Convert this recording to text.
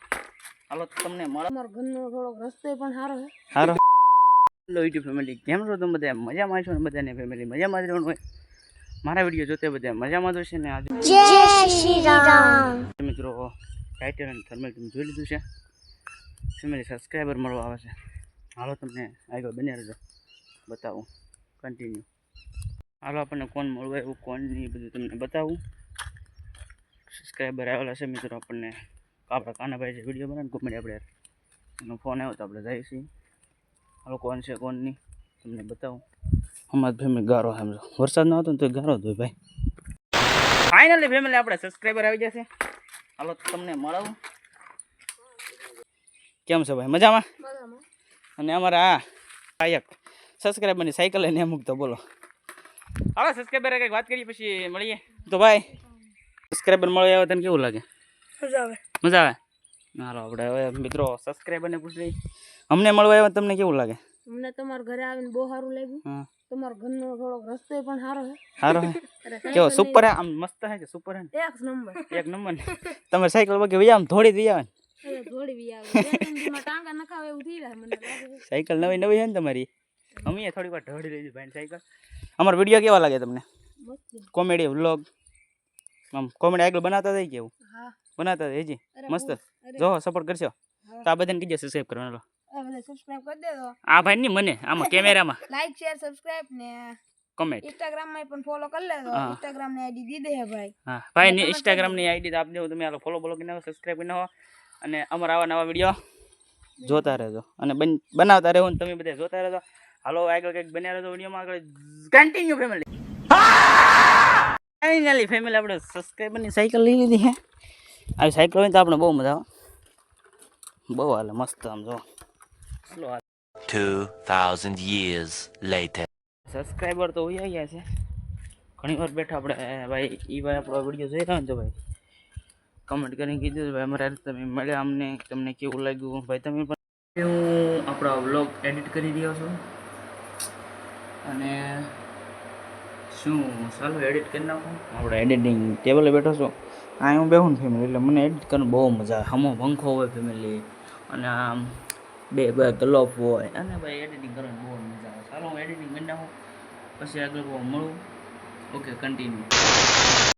છે હાલો તમને મળે. અમારા ઘરનો થોડોક રસ્તો પણ સારો છે. સારો હેલો યુટ્યુબ ફેમિલી કેમ છો તમે બધા? મજામાં છો ને બધાને ફેમિલી મજામાં જ રહેવાનું હોય? મારા વીડિયો જોતે બધા મજામાં જ છે ને આજે? મિત્રો ટાઇટલ અને થર્મલ તમે જોઈ લીધું છે. ફેમિલી સબસ્ક્રાઈબર મળવા આવે છે. હાલો તમને આગળ બન્યા રહેજો. બતાવું. કન્ટિન્યુ હાલો આપણને કોણ મળવું એવું કોણ નહીં બધું તમને બતાવું. સબસ્ક્રાઈબર આવેલા છે મિત્રો આપણને. આપણા કાનાભાઈ જે વીડિયો બનાવે કોમેડી આપણે એનો ફોન આવ્યો તો આપણે જઈએ છીએ. હાલો કોણ છે કોણ નહીં તમને બતાવું. અમારી ફેમિલી ગારો સમજો. વરસાદ ન આવતો ને તો ગારો જ હોય ભાઈ. ફાઇનલી ફેમિલી આપણે સબસ્ક્રાઈબર આવી જશે. હાલો તમને મળાવું. કેમ છે ભાઈ? મજામાં? અને અમારા આ કાયક સબસ્ક્રાઈબરની સાયકલ લઈને મૂકતો બોલો. હાલો સબસ્ક્રાઈબર કંઈક વાત કરીએ પછી મળીએ. તો ભાઈ સબસ્ક્રાઈબર મળી આવે તને કેવું લાગે? મજા આવે. મજા આવે? હાલો આપણે હવે મિત્રો સબસ્ક્રાઈબરને પૂછ લઈએ. અમને મળવા આવ્યા તમને કેવું લાગે? અમને તમારા ઘરે આવીને બહુ સારું લાગ્યું. હા. તમારા ઘરનો થોડોક રસ્તો પણ સારો છે. સારો હે અરે કેવો સાયકલ સુપર હે આમ મસ્ત હે કે સુપર હે ને? લઈને એક નંબર. એક નંબર ને? તમે સાયકલ વગે વહી આમ થોડી દઈ આવે ને? હવે થોડી બી આવે. બે ત્રણ દીમાં ટાંગા નખાવે એવું થઈ જાય મને લાગે છે. સાયકલ નવી નવી છે ને તમારી? અમે થોડી વાર ઢળી લીધી ભાઈ સાયકલ. અમારા વીડિયો કેવા લાગે તમને? મસ્ત કોમેડી વ્લોગ આમ કોમેડી આગળ બનાવતા થઈ કેવું હા. બનાવતા થઈ જી મસ્ત. જો સપોર્ટ કરશો? તો આ બધાને કીજો સબસ્ક્રાઈબ કરવાનો સબસ્ક્રાઇબ કરી દેજો. આ ભાઈ ની મને આમાં કેમેરામાં લાઈક શેર સબસ્ક્રાઇબ ને કમેન્ટ ઇન્સ્ટાગ્રામમાં પણ ફોલો કરી લેજો. ઇન્સ્ટાગ્રામની આઈડી દીધી હે ભાઈ. હા. ભાઈ ની ઇન્સ્ટાગ્રામની આઈડી આપ દેવો તમે આલો ફોલો બોલો કરી નાખો સબસ્ક્રાઈબ કરી નાખો અને અમારા આવા નવા વીડિયો જોતા રહેજો. અને બનાવતા રહેવો ને તમે બધા જોતા રહેજો. હાલો આગળ કંઈક બન્યા રહેજો વિડીયોમાં. આગળ કન્ટિન્યુ ફેમિલી ફાઇનલી ફેમિલી આપણે સબસ્ક્રાઈબરની સાયકલ લઈ લીધી હે. આવી સાયકલ હોય તો આપણે બહુ મજા આવે. બહુ હાલે મસ્ત આમ જો. સ્લો હાલે. 2,000 years later. સબસ્ક્રાઈબર તો હોય ગયા છે. ઘણી વાર બેઠા આપણે ભાઈ એ ભાઈ આપણો વીડિયો જોઈ રહ્યા ને તો ભાઈ કમેન્ટ કરીને કીધું ભાઈ અમારે તમે મળ્યા અમને તમને કેવું લાગ્યું? ભાઈ તમે પણ હું આપણો વ્લોગ એડિટ કરી રહ્યો છું. અને શું ચાલો એડિટ કરી નાખું. આપણે એડિટિંગ ટેબલે બેઠો છું. આ હું બેહું ફેમિલી એટલે મને એડિટ કરવાનું બહુ મજા આવે. હમો પંખો હોય ફેમિલી અને આમ બે બે ગ્લોફ હોય, અને ભાઈ એડિટિંગ કરવાની બહુ મજા આવે. ચાલો હું એડિટિંગ કરી નાખું, પછી આગળ મળું. Okay continue